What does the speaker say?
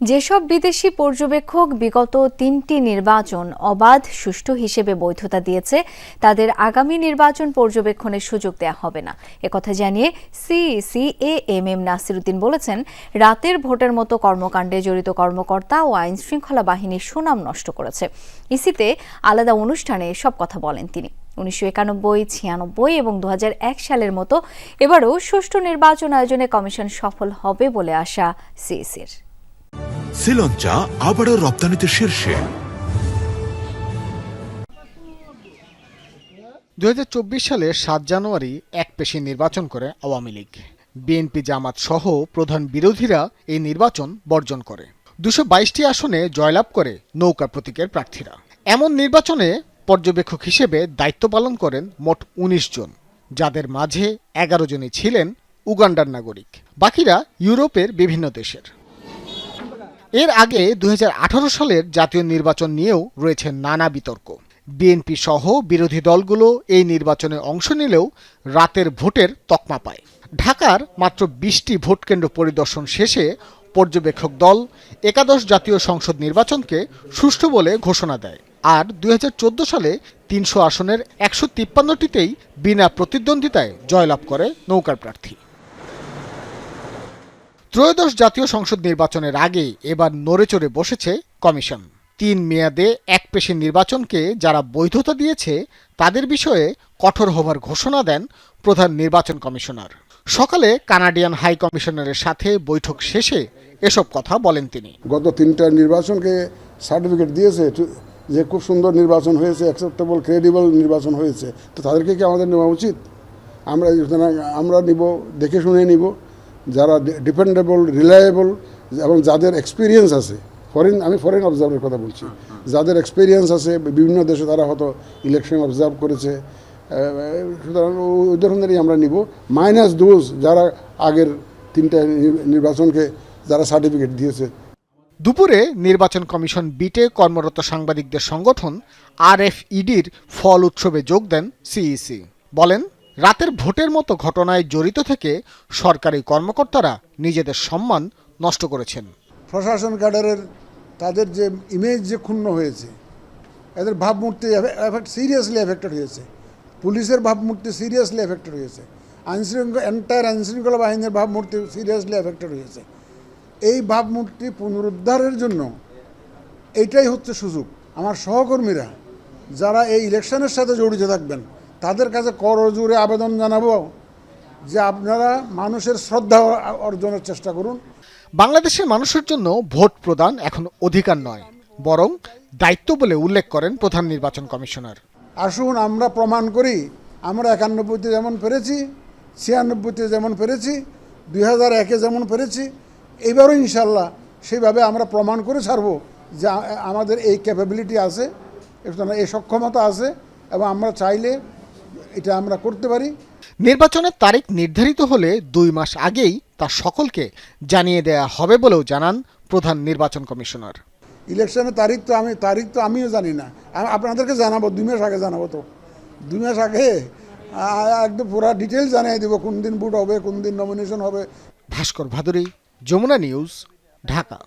যেসব বিদেশি পর্যবেক্ষক বিগত তিনটি নির্বাচন অবাধ, সুষ্ঠু হিসেবে বৈধতা দিয়েছে, তাদের আগামী নির্বাচন পর্যবেক্ষণের সুযোগ দেওয়া হবে না। একথা জানিয়ে CEC A M M Nasiruddin বলেছেন, রাতের ভোটের মতো কর্মকাণ্ডে জড়িত কর্মকর্তা ও আইন শৃঙ্খলা বাহিনীর সুনাম নষ্ট করেছে। ইসিতে আলাদা অনুষ্ঠানে সব কথা বলেন তিনি। উনিশশো একানব্বই, ছিয়ানব্বই এবং দু হাজার এক সালের মতো এবারও সুষ্ঠু নির্বাচন আয়োজনে কমিশন সফল হবে বলে আশা সিইসির। শ্রীলঞ্চা আবারও রপ্তানিতে শীর্ষে। চব্বিশ সালের সাত জানুয়ারি এক পেশি নির্বাচন করে আওয়ামী লীগ। বিএনপি জামাত সহ প্রধান বিরোধীরা এই নির্বাচন বর্জন করে। দুশো বাইশটি আসনে জয়লাভ করে নৌকা প্রতীকের প্রার্থীরা। এমন নির্বাচনে পর্যবেক্ষক হিসেবে দায়িত্ব পালন করেন মোট ১৯ জন, যাদের মাঝে এগারো জনই ছিলেন উগান্ডার নাগরিক। বাকিরা ইউরোপের বিভিন্ন দেশের। এর আগে দুই হাজার আঠারো সালের জাতীয় নির্বাচন নিয়েও রয়েছে নানা বিতর্ক। বিএনপি সহ বিরোধী দলগুলো এই নির্বাচনে অংশ নিলেও রাতের ভোটের তকমা পায়। ঢাকার মাত্র বিশটি ভোটকেন্দ্র পরিদর্শন শেষে পর্যবেক্ষক দল একাদশ জাতীয় সংসদ নির্বাচনকে সুষ্ঠু বলে ঘোষণা দেয়। আর দুই হাজার চোদ্দ সালে তিনশো আসনের একশো তিপ্পান্নটিতেই বিনা প্রতিদ্বন্দ্বিতায় জয়লাভ করে নৌকার প্রার্থী। ত্রয়োদশ জাতীয় সংসদ নির্বাচনের আগে এবার নড়েচড়ে বসেছে কমিশন। তিন মেয়াদে এক পেশি নির্বাচনকে যারা বৈধতা দিয়েছে, তাদের বিষয়ে কঠোর হবার ঘোষণা দেন প্রধান নির্বাচন কমিশনার। সকালে কানাডিয়ান হাই কমিশনারের সাথে বৈঠক শেষে এসব কথা বলেন তিনি। গত তিনটা নির্বাচনকে সার্টিফিকেট দিয়েছে যে খুব সুন্দর নির্বাচন হয়েছে অ্যাকসেপ্টেবল ক্রেডিবল নির্বাচন হয়েছে, তো তাদেরকে কি আমাদের নেওয়া উচিত? আমরা আমরা নিব, দেখে শুনে নিব। যারা ডিপেন্ডেবল রিলায়েবল এবং যাদের এক্সপিরিয়েন্স আছে ফরেন আমি ফরেন অবজার্ভের কথা বলছি, যাদের এক্সপিরিয়েন্স আছে বিভিন্ন দেশে তারা হয়তো ইলেকশন অবজার্ভ করেছে সুতরাং ওই ধরনেরই আমরা নিব মাইনাস দোজ যারা আগের তিনটা নির্বাচনকে যারা সার্টিফিকেট দিয়েছে। দুপুরে নির্বাচন কমিশন বিটে কর্মরত সাংবাদিকদের সংগঠন আরএফইডির ফল উৎসবে যোগ দেন সিইসি। বলেন রাতের ভোটের মতো ঘটনায় জড়িত থেকে সরকারি কর্মকর্তারা নিজেদের সম্মান নষ্ট করেছেন। প্রশাসন ক্যাডারের তাদের যে ইমেজ যে ক্ষুণ্ণ হয়েছে, এদের ভাবমূর্তি সিরিয়াসলি এফেক্টেড হয়েছে। পুলিশের ভাবমূর্তি সিরিয়াসলি এফেক্টেড হয়েছে। আইনশৃঙ্খলা এন্টায়ার আইনশৃঙ্খলা বাহিনীর ভাবমূর্তি সিরিয়াসলি এফেক্টেড হয়েছে। এই ভাবমূর্তি পুনরুদ্ধারের জন্য এইটাই হচ্ছে সুযোগ। আমার সহকর্মীরা যারা এই ইলেকশনের সাথে জড়িত থাকবেন তাদের কাছে কর করজোরে আবেদন জানাব যে আপনারা মানুষের শ্রদ্ধা অর্জনের চেষ্টা করুন। বাংলাদেশের মানুষের জন্য ভোট প্রদান এখন অধিকার নয় বরং দায়িত্ব বলে উল্লেখ করেন প্রধান নির্বাচন কমিশনার। আসুন আমরা প্রমাণ করি আমরা একানব্বইতে যেমন পেরেছি ছিয়ানব্বইতে যেমন পেরেছি দুই হাজার একে যেমন পেরেছি এবারও ইনশাল্লাহ সেইভাবে আমরা প্রমাণ করে ছাড়বো যে আমাদের এই ক্যাপাবিলিটি আছে এই সক্ষমতা আছে এবং আমরা চাইলে এটা আমরা করতে পারি। নির্বাচনের তারিখ নির্ধারিত হলে দুই মাস আগেই তা সকলকে জানিয়ে দেয়া হবে বলেও জানান প্রধান নির্বাচন কমিশনার। ইলেকশনের তারিখ তো আমি তারিখ তো আমিও জানি না। আমি আপনাদেরকে জানাব দুই মাস আগে জানাব তো। দুই মাস আগে একদম পুরো ডিটেলস জানিয়ে দেবো কোন দিন বুট হবে কোন দিন নমিনেশন হবে। ভাস্কর ভাদুরী যমুনা নিউজ ঢাকা।